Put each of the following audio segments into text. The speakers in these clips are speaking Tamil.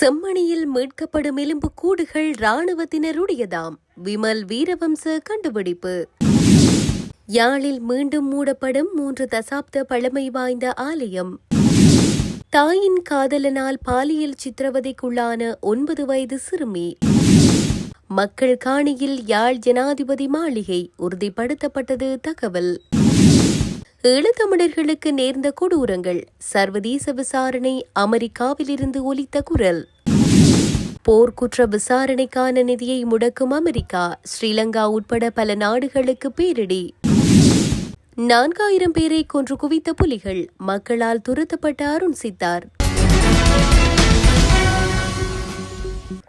செம்மணியில் மீட்கப்படும் எலும்பு கூடுகள் இராணுவத்தினருடையதாம். விமல் வீரவம்ச கண்டுபிடிப்பு. யாழில் மீண்டும் மூடப்படும் மூன்று தசாப்த பழமை வாய்ந்த ஆலயம். தாயின் காதலனால் பாலியல் சித்திரவதைக்குள்ளான ஒன்பது வயது சிறுமி. மக்கள் காணியில் யாழ் ஜனாதிபதி மாளிகை உறுதிப்படுத்தப்பட்டது தகவல். ஈழத்தமிழர்களுக்கு நேர்ந்த கொடூரங்கள் சர்வதேச விசாரணை அமெரிக்காவிலிருந்து ஒலித்த குரல். போர்க்குற்ற விசாரணைக்கான நிதியை முடக்கும் அமெரிக்கா ஸ்ரீலங்கா உட்பட பல நாடுகளுக்கு பேரிடி. நான்காயிரம் பேரை கொன்று குவித்த புலிகள் மக்களால் துரத்தப்பட்ட அருண் சித்தார்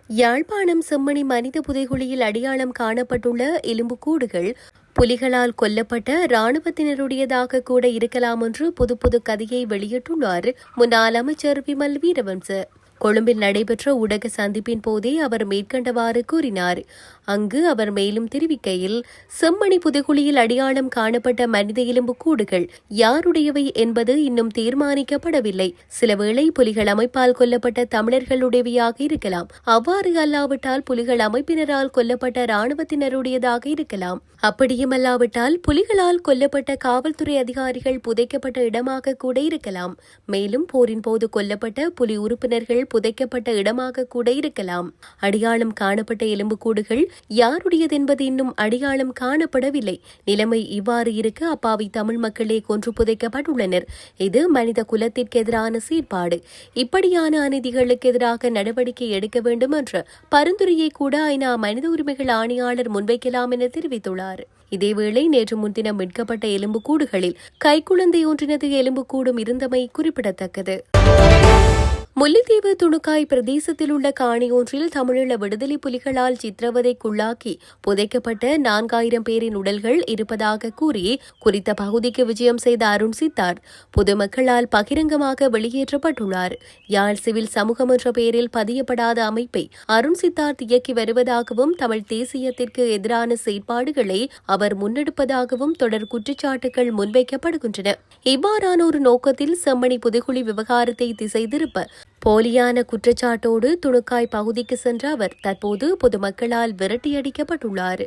யாழ்ப்பாணம் செம்மணி மனித புதைகுழியில் அடையாளம் காணப்பட்டுள்ள எலும்புக்கூடுகள் புலிகளால் கொல்லப்பட்ட இராணுவத்தினருடையதாக கூட இருக்கலாம் என்று புது புது கதையை வெளியிட்டுள்ளார் முன்னாள் அமைச்சர் விமல் வீரவன்ச கொழும்பில் நடைபெற்ற ஊடக சந்திப்பின் போதே அவர் மேற்கண்டவாறு கூறினார். அங்கு அவர் மேலும் தெரிவிக்கையில் செம்மணி புதுகுழியில் அடையாளம் காணப்பட்ட மனித எலும்பு கூடுகள் யாருடையவை என்பது இன்னும் தீர்மானிக்கப்படவில்லை. சிலவேளை புலிகள் அமைப்பால் கொல்லப்பட்ட தமிழர்களுடையவையாக இருக்கலாம். அவ்வாறு அல்லாவிட்டால் புலிகள் அமைப்பினரால் கொல்லப்பட்ட இராணுவத்தினருடையதாக இருக்கலாம். அப்படியும் அல்லாவிட்டால் புலிகளால் கொல்லப்பட்ட காவல்துறை அதிகாரிகள் புதைக்கப்பட்ட இடமாக கூட இருக்கலாம். மேலும் போரின் போது கொல்லப்பட்ட புலி உறுப்பினர்கள் புதைக்கப்பட்ட இடமாக கூட இருக்கலாம். அடையாளம் காணப்பட்ட எலும்புக்கூடுகள் யாருடையது என்பது இன்னும் அடையாளம் காணப்படவில்லை. நிலைமை இவ்வாறு இருக்க அப்பாவி தமிழ் மக்களே கொன்று புதைக்கப்பட்டுள்ளனர். இது மனித குலத்திற்கு எதிரான சீர்பாடு. இப்படியான அநீதிகளுக்கு எதிராக நடவடிக்கை எடுக்க வேண்டும் என்ற பரிந்துரையை கூட ஐநா மனித உரிமைகள் ஆணையாளர் முன்வைக்கலாம் என தெரிவித்துள்ளார். இதேவேளை நேற்று முன்தினம் மீட்கப்பட்ட எலும்புக்கூடுகளில் கைக்குழந்தை ஒன்றினது எலும்புக்கூடும் இருந்தமை குறிப்பிடத்தக்கது. முல்லைத்தீவு துணுக்காய் பிரதேசத்தில் உள்ள காணி ஒன்றில் தமிழீழ விடுதலை புலிகளால் சித்திரவதைக்குள்ளாக்கி புதைக்கப்பட்ட நான்காயிரம் பேரின் உடல்கள் இருப்பதாக கூறி குறித்த பகுதிக்கு விஜயம் செய்த அருண் சித்தார் பொதுமக்களால் பகிரங்கமாக வெளியேற்றப்பட்டுள்ளார். யாழ் சிவில் சமூகம் என்ற பெயரில் பதியப்படாத அமைப்பை அருண் சித்தார்த் இயக்கி வருவதாகவும் தமிழ் தேசியத்திற்கு எதிரான செயற்பாடுகளை அவர் முன்னெடுப்பதாகவும் தொடர் குற்றச்சாட்டுகள் முன்வைக்கப்படுகின்றன. இவ்வாறான ஒரு நோக்கத்தில் செம்மணி புதுகுழி விவகாரத்தை திசை திருப்ப போலியான குற்றச்சாட்டோடு துணுக்காய் பகுதிக்கு சென்ற அவர் தற்போது பொதுமக்களால் விரட்டியடிக்கப்பட்டுள்ளார்.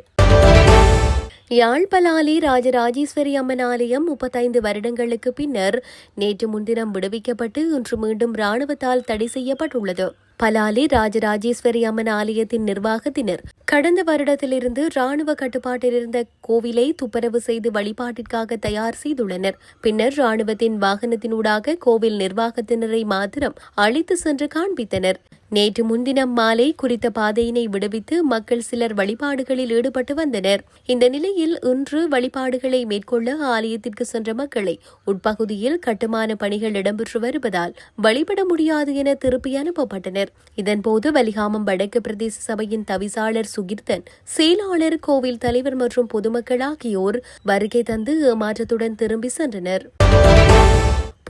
யாழ்பலாலி ராஜராஜேஸ்வரி அம்மன் ஆலயம் முப்பத்தைந்து வருடங்களுக்கு பின்னர் நேற்று முன்தினம் விடுவிக்கப்பட்டு இன்று மீண்டும் ராணுவத்தால் தடை செய்யப்பட்டுள்ளது. பலாலி ராஜராஜேஸ்வரி அம்மன் ஆலயத்தின் நிர்வாகத்தினர் கடந்த வருடத்திலிருந்து ராணுவ கட்டுப்பாட்டில் இருந்த கோவிலை துப்புரவு செய்து வழிபாட்டிற்காக தயார் செய்துள்ளனர். பின்னர் ராணுவத்தின் வாகனத்தினூடாக கோவில் நிர்வாகத்தினரை மாத்திரம் அழைத்து சென்று காண்பித்தனர். நேற்று முன்தினம் மாலை குறித்த பாதையினை விடுவித்து மக்கள் சிலர் வழிபாடுகளில் ஈடுபட்டு வந்தனர். இந்த நிலையில் இன்று வழிபாடுகளை மேற்கொள்ள ஆலயத்திற்கு சென்ற மக்களை உட்பகுதியில் கட்டுமான பணிகள் இடம்பெற்று வருவதால் வழிபட முடியாது என திருப்பி அனுப்பப்பட்டனர். இதன்போது வலிகாமம் வடக்கு பிரதேச சபையின் தவிசாளர் சுகீர்த்தன் செயலாளர் கோவில் தலைவர் மற்றும் பொதுமக்கள் ஆகியோர் வருகை தந்து ஏமாற்றத்துடன் திரும்பி சென்றனர்.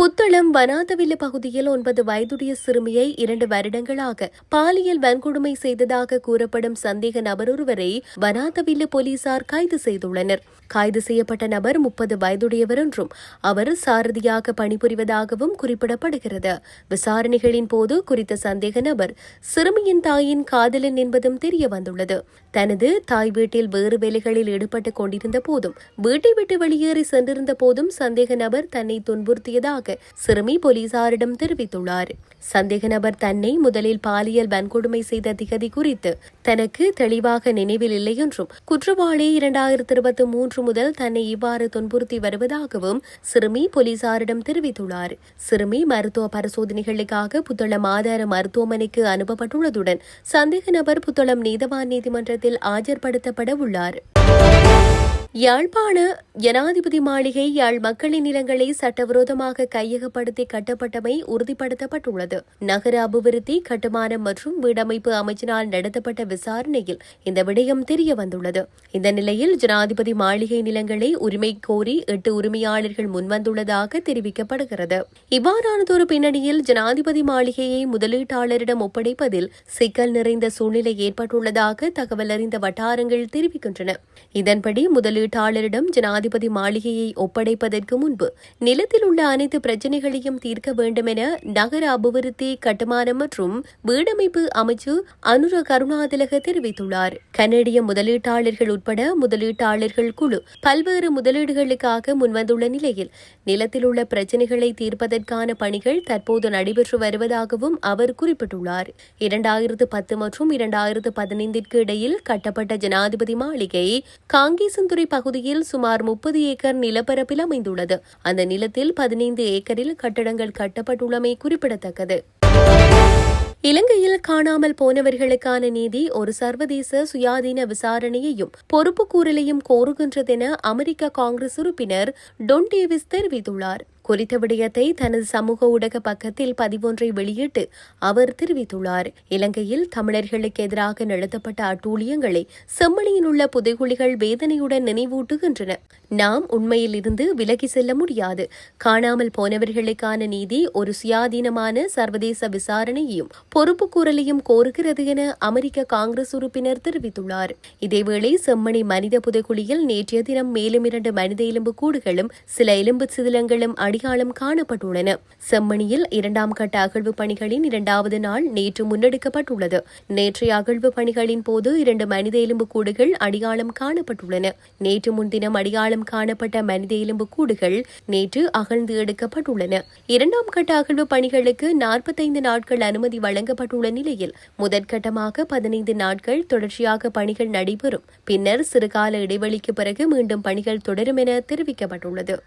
புத்தளம் வனாதவில்ல பகுதியில் ஒன்பது வயதுடைய சிறுமியை இரண்டு வருடங்களாக பாலியல் வன்கொடுமை செய்ததாக கூறப்படும் சந்தேக நபர் ஒருவரை வனாதவில்ல போலீசார் கைது செய்துள்ளனர். கைது செய்யப்பட்ட நபர் முப்பது வயதுடையவர் என்றும் அவர் சாரதியாக பணிபுரிவதாகவும் குறிப்பிடப்படுகிறது. விசாரணைகளின் போது குறித்த சந்தேக நபர் சிறுமியின் தாயின் காதலன் என்பதும் தெரிய வந்துள்ளது தனது தாய் வீட்டில் வேறு வேலைகளில் ஈடுபட்டுக் கொண்டிருந்த போதும் வீட்டை விட்டு வெளியேறி சென்றிருந்த போதும் சந்தேக நபர் தன்னை துன்புறுத்தியதாக சிறுமி போலீசாரிடம் தெரிவித்துள்ளார். சந்தேக நபர் தன்னை முதலில் பாலியல் வன்கொடுமை செய்த திகதி குறித்து தனக்கு தெளிவாக நினைவில் இல்லை என்றும் குற்றவாளி இரண்டாயிரத்தி இருபத்தி மூன்று முதல் தன்னை இவ்வாறு துன்புறுத்தி வருவதாகவும் சிறுமி போலீசாரிடம் தெரிவித்துள்ளார். சிறுமி மருத்துவ பரிசோதனைகளுக்காக புத்தளம் ஆதார மருத்துவமனைக்கு அனுப்பப்பட்டுள்ளதுடன் சந்தேக நபர் புத்தளம் நீதவான் நீதிமன்றத்தில் ஆஜர்படுத்தப்பட உள்ளார். யாழ்ப்பாண ஜனாதிபதி மாளிகை யாழ் மக்களின் நிலங்களை சட்டவிரோதமாக கையகப்படுத்தி கட்டப்பட்டமை உறுதிப்படுத்தப்பட்டுள்ளது. நகர அபிவிருத்தி கட்டுமானம் மற்றும் வீடமைப்பு அமைச்சினால் நடத்தப்பட்ட விசாரணையில் இந்த விடயம் தெரிய வந்துள்ளது இந்த நிலையில் ஜனாதிபதி மாளிகை நிலங்களை உரிமை கோரி எட்டு உரிமையாளர்கள் முன்வந்துள்ளதாக தெரிவிக்கப்படுகிறது. இவ்வாறானதொரு பின்னணியில் ஜனாதிபதி மாளிகையை முதலீட்டாளரிடம் ஒப்படைப்பதில் சிக்கல் நிறைந்த சூழ்நிலை ஏற்பட்டுள்ளதாக தகவல் அறிந்த வட்டாரங்கள் தெரிவிக்கின்றன. இதன்படி முதலீடு முதலீட்டாளரிடம் ஜனாதிபதி மாளிகையை ஒப்படைப்பதற்கு முன்பு நிலத்தில் உள்ள அனைத்து பிரச்சினைகளையும் தீர்க்க வேண்டும் என நகர அபிவிருத்தி கட்டுமானம் மற்றும் வீடமைப்பு அமைச்சு அனுர கருணாதிலக தெரிவித்துள்ளார். கனடிய முதலீட்டாளர்கள் உட்பட முதலீட்டாளர்கள் குழு பல்வேறு முதலீடுகளுக்காக முன்வந்துள்ள நிலையில் நிலத்தில் உள்ள பிரச்சினைகளை தீர்ப்பதற்கான பணிகள் தற்போது நடைபெற்று வருவதாகவும் அவர் குறிப்பிட்டுள்ளார். இரண்டாயிரத்து பத்து மற்றும் இரண்டாயிரத்து பதினைந்திற்கு இடையில் கட்டப்பட்ட ஜனாதிபதி மாளிகை காங்கேசந்துறை பகுதியில் சுமார் முப்பது ஏக்கர் நிலப்பரப்பில் அமைந்துள்ளது. அந்த நிலத்தில் பதினைந்து ஏக்கரில் கட்டடங்கள் கட்டப்பட்டுள்ளமை குறிப்பிடத்தக்கது. இலங்கையில் காணாமல் போனவர்களுக்கான நீதி ஒரு சர்வதேச சுயாதீன விசாரணையையும் பொறுப்புக்கூறலையும் கோருகின்றதென அமெரிக்க காங்கிரஸ் உறுப்பினர் டொன் டேவிஸ் தெரிவித்துள்ளார். குறித்த விடயத்தை தனது சமூக ஊடக பக்கத்தில் பதிவொன்றை வெளியிட்டு அவர் தெரிவித்துள்ளார். இலங்கையில் தமிழர்களுக்கு எதிராக நடத்தப்பட்ட அட்டூழியங்களை செம்மணியில் உள்ள புதைகுழிகள் வேதனையுடன் நினைவூட்டுகின்றன. நாம் உண்மையில் இருந்து விலகி செல்ல முடியாது. காணாமல் போனவர்களுக்கான நீதி ஒரு சுயாதீனமான சர்வதேச விசாரணையையும் பொறுப்பு கூறலையும் கோருகிறது என அமெரிக்க காங்கிரஸ் உறுப்பினர் தெரிவித்துள்ளார். இதேவேளை செம்மணி மனித புதைக்குழியில் நேற்றைய தினம் மேலும் இரண்டு மனித எலும்பு கூடுகளும் சில எலும்பு சிதிலங்களும் அடையாளம் காணப்பட்டுள்ளன. செம்மணியில் இரண்டாம் கட்ட அகழ்வு பணிகளின் இரண்டாவது நாள் நேற்று முன்னெடுக்கப்பட்டுள்ளது. நேற்றைய அகழ்வு பணிகளின் போது இரண்டு மனித எலும்பு கூடுகள் அடையாளம் காணப்பட்டுள்ளன. நேற்று முன்தினம் அடையாளம் காணப்பட்ட மனித எலும்பு கூடுகள் நேற்று அகழ்ந்து எடுக்கப்பட்டுள்ளன. இரண்டாம் கட்ட அகழ்வு பணிகளுக்கு நாற்பத்தைந்து நாட்கள் அனுமதி வழங்கப்பட்டுள்ள நிலையில் முதற்கட்டமாக பதினைந்து நாட்கள் தொடர்ச்சியாக பணிகள் நடைபெறும். பின்னர் சிறுகால இடைவெளிக்கு பிறகு மீண்டும் பணிகள் தொடரும் என தெரிவிக்கப்பட்டுள்ளது.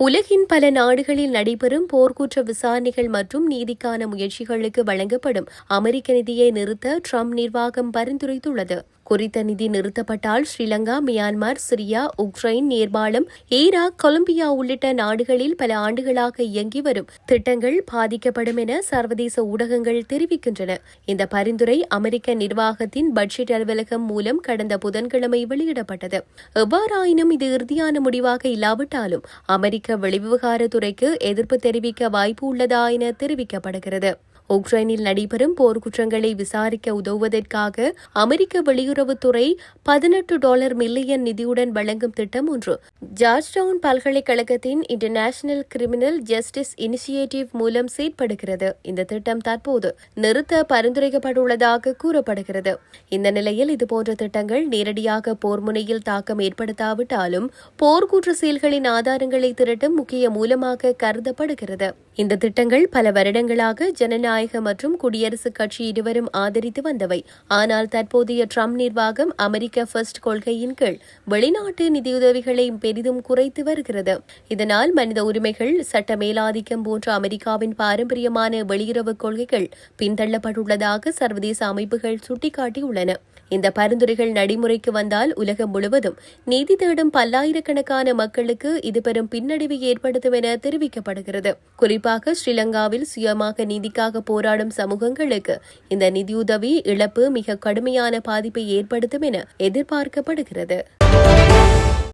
உலகின் பல நாடுகளில் நடைபெறும் போர்க்குற்ற விசாரணைகள் மற்றும் நீதிக்கான முயற்சிகளுக்கு வழங்கப்படும் அமெரிக்க நிதியை நிறுத்த ட்ரம்ப் நிர்வாகம் பரிந்துரைத்துள்ளது. குறித்த நிதி நிறுத்தப்பட்டால் ஸ்ரீலங்கா மியான்மர் சிரியா உக்ரைன் நேபாளம் ஈராக் கொலம்பியா உள்ளிட்ட நாடுகளில் பல ஆண்டுகளாக இயங்கி வரும் திட்டங்கள் பாதிக்கப்படும் என சர்வதேச ஊடகங்கள் தெரிவிக்கின்றன. இந்த பரிந்துரை அமெரிக்க நிர்வாகத்தின் பட்ஜெட் அலுவலகம் மூலம் கடந்த புதன்கிழமை வெளியிடப்பட்டது. எவ்வாறாயினும் இது இறுதியான முடிவாக இல்லாவிட்டாலும் அமெரிக்க வெளிவிவகாரத்துறைக்கு எதிர்ப்பு தெரிவிக்க வாய்ப்பு உள்ளதா என தெரிவிக்கப்படுகிறது. உக்ரைனில் நடைபெறும் போர்க்குற்றங்களை விசாரிக்க உதவுவதற்காக அமெரிக்க வெளியுறவுத்துறை பதினெட்டு டாலர் மில்லியன் நிதியுடன் வழங்கும் திட்டம் ஒன்று. ஜார்ஜ் டவுன் பல்கலைக்கழகத்தின் இன்டர்நேஷனல் கிரிமினல் ஜஸ்டிஸ் இனிஷியேட்டிவ் மூலம் செயற்படுகிறது. இந்த திட்டம் தற்போது நிறுத்த பரிந்துரைக்கப்பட்டுள்ளதாக கூறப்படுகிறது. இந்த நிலையில் இதுபோன்ற திட்டங்கள் நேரடியாக போர் முனையில் தாக்கம் ஏற்படுத்தாவிட்டாலும் போர்க்குற்ற செயல்களின் ஆதாரங்களை திரட்டும் முக்கிய மூலமாக கருதப்படுகிறது. இந்த திட்டங்கள் பல வருடங்களாக ஜனநாயக ஜனநாயக மற்றும் குடியரசுக் கட்சி இருவரும் ஆதரித்து வந்தவை. ஆனால் தற்போதைய ட்ரம்ப் நிர்வாகம் அமெரிக்க ஃபர்ஸ்ட் கொள்கையின் கீழ் வெளிநாட்டு நிதியுதவிகளை பெரிதும் குறைத்து வருகிறது. இதனால் மனித உரிமைகள் சட்ட மேலாதிக்கம் போன்ற அமெரிக்காவின் பாரம்பரியமான வெளியுறவு கொள்கைகள் பின்தள்ளப்பட்டுள்ளதாக சர்வதேச அமைப்புகள் சுட்டிக்காட்டியுள்ளன. இந்த பரிந்துரைகள் நடைமுறைக்கு வந்தால் உலகம் முழுவதும் நீதி தேடும் பல்லாயிரக்கணக்கான மக்களுக்கு இது பெரும் பின்னடைவை ஏற்படுத்தும் என தெரிவிக்கப்படுகிறது. குறிப்பாக ஸ்ரீலங்காவில் சுயமாக நீதிக்காக போராடும் சமூகங்களுக்கு இந்த நிதியுதவி இழப்பு மிக கடுமையான பாதிப்பை ஏற்படுத்தும் என எதிர்பார்க்கப்படுகிறது.